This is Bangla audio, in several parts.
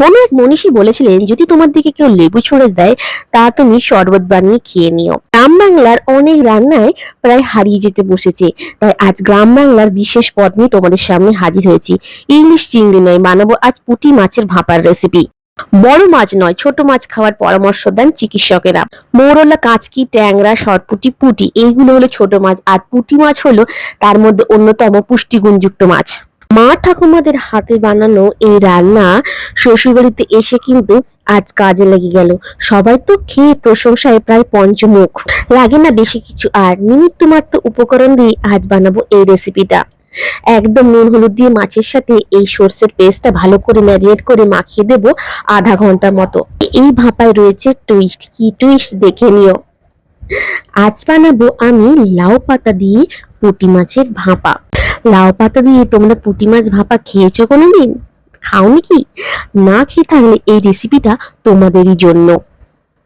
কোন এক মনীষী বলেছিলেন, যদি তোমার দিকে কেউ লেবু ছুঁড়ে দেয়, তা তুমি শরবত বানিয়ে খেয়ে নিও। গ্রাম বাংলার অনেক রান্নায় প্রায় হারিয়ে যেতে বসেছে। তাই আজ গ্রাম বাংলার বিশেষ পদ নিয়ে তোমাদের সামনে হাজির হয়েছি। ইংলিশ চিংড়ি নয় বানাবো আজ পুঁটি মাছের ভাপার রেসিপি বড় মাছ নয়, ছোট মাছ খাওয়ার পরামর্শ দেন চিকিৎসকেরা। মৌরলা, কাঁচকি, ট্যাংরা, সরপুটি, পুঁটি, এইগুলো হলো ছোট মাছ। আর পুঁটি মাছ হলো তার মধ্যে অন্যতম পুষ্টিগুণযুক্ত মাছ। মা ঠাকুমাদের হাতে বানানো এই রান্না শ্বশুরবাড়িতে এসে কিন্তু আজ কাজে লেগে গেল। সবাই তো খেয়ে প্রশংসায় প্রায় পঞ্চমুখ। লাগে না বেশি কিছু। আর নিমিত্ত মাত্র উপকরণ দিয়ে আজ বানাবো এই রেসিপিটা একদম নুন হলুদ দিয়ে মাছের সাথে এই সর্ষের পেস্টটা ভালো করে ম্যারিনেট করে মাখিয়ে দেব আধা ঘণ্টার মতো। এই ভাপায় রয়েছে টুইস্ট কি টুইস্ট দেখে নিও। আজ বানাবো আমি লাউ পাতা দিয়ে পুঁটি মাছের ভাপা। লাউ পাতা দিয়ে তোমরা পুঁটি মাছ ভাপা খেয়েছো কোনোদিন? খাওনি কি? না খেয়ে থাকলে এই রেসিপিটা তোমাদেরই জন্য।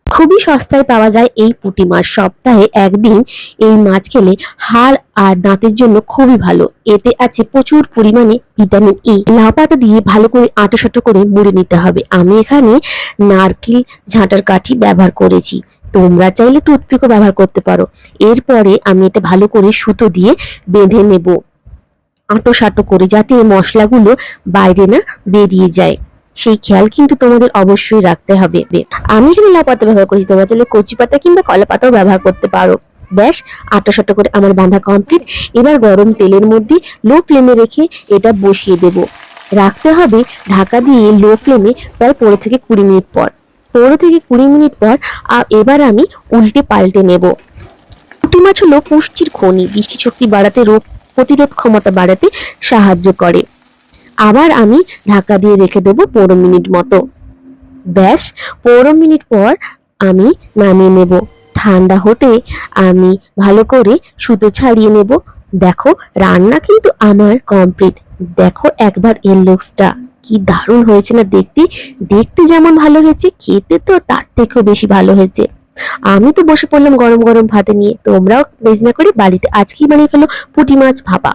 খুবই সস্তায় পাওয়া যায় এই পুঁটি মাছ। সপ্তাহে একদিন এই মাছ খেলে হাড় আর দাঁতের জন্য খুবই ভালো। এতে আছে প্রচুর পরিমাণে ভিটামিন ই লাউ পাতা দিয়ে ভালো করে আটো সাটো করে মুড়ে নিতে হবে। আমি এখানে নারকেল, ঝাঁটার কাঠি ব্যবহার করেছি। তোমরা চাইলে টুথপিকও ব্যবহার করতে পারো। এরপরে আমি এটা ভালো করে সুতো দিয়ে বেঁধে নেব। আটো সাটো করে যাতে এই মশলাগুলো বাইরে না বেরিয়ে যায়। সেই খেয়াল কিন্তু তোমাদের অবশ্যই রাখতে হবে। আমি এখানে লাউ পাতা ব্যবহার করেছি। তোমরা চাইলে কচি পাতা কিংবা কলা পাতাও ব্যবহার করতে পারো। ব্যাস আটো সাটো করে আমার বাঁধা কমপ্লিট এবার গরম তেলের মধ্যে লো ফ্লেমে রেখে এটা বসিয়ে দেব। রাখতে হবে ঢাকা দিয়ে লো ফ্লেমে প্রায় পনেরো থেকে কুড়ি মিনিট পর। পনেরো থেকে কুড়ি মিনিট পর এবার আমি উল্টে পাল্টে নেব। পুঁটি মাছ হলো পুষ্টির খনি, দৃষ্টিশক্তি বাড়াতে রোগ প্রতিরোধ ক্ষমতা বাড়াতে সাহায্য করে। আবার আমি ঢাকা দিয়ে রেখে দেবো পনেরো মিনিট মতো। ব্যাস, পনেরো মিনিট পর আমি নামিয়ে নেব। ঠান্ডা হতে আমি ভালো করে সুতো ছাড়িয়ে নেব। দেখো, রান্না কিন্তু আমার কমপ্লিট দেখো একবার এর লুকসটা কি দারুণ হয়েছে না দেখতে? দেখতে যেমন ভালো হয়েছে, খেতে তো তার থেকেও বেশি ভালো হয়েছে। আমি তো বসে পড়লাম গরম গরম ভাতে নিয়ে। তোমরাও দেরি না করে বাড়িতে আজকেই বানিয়ে ফেলো পুঁটি মাছ ভাপা।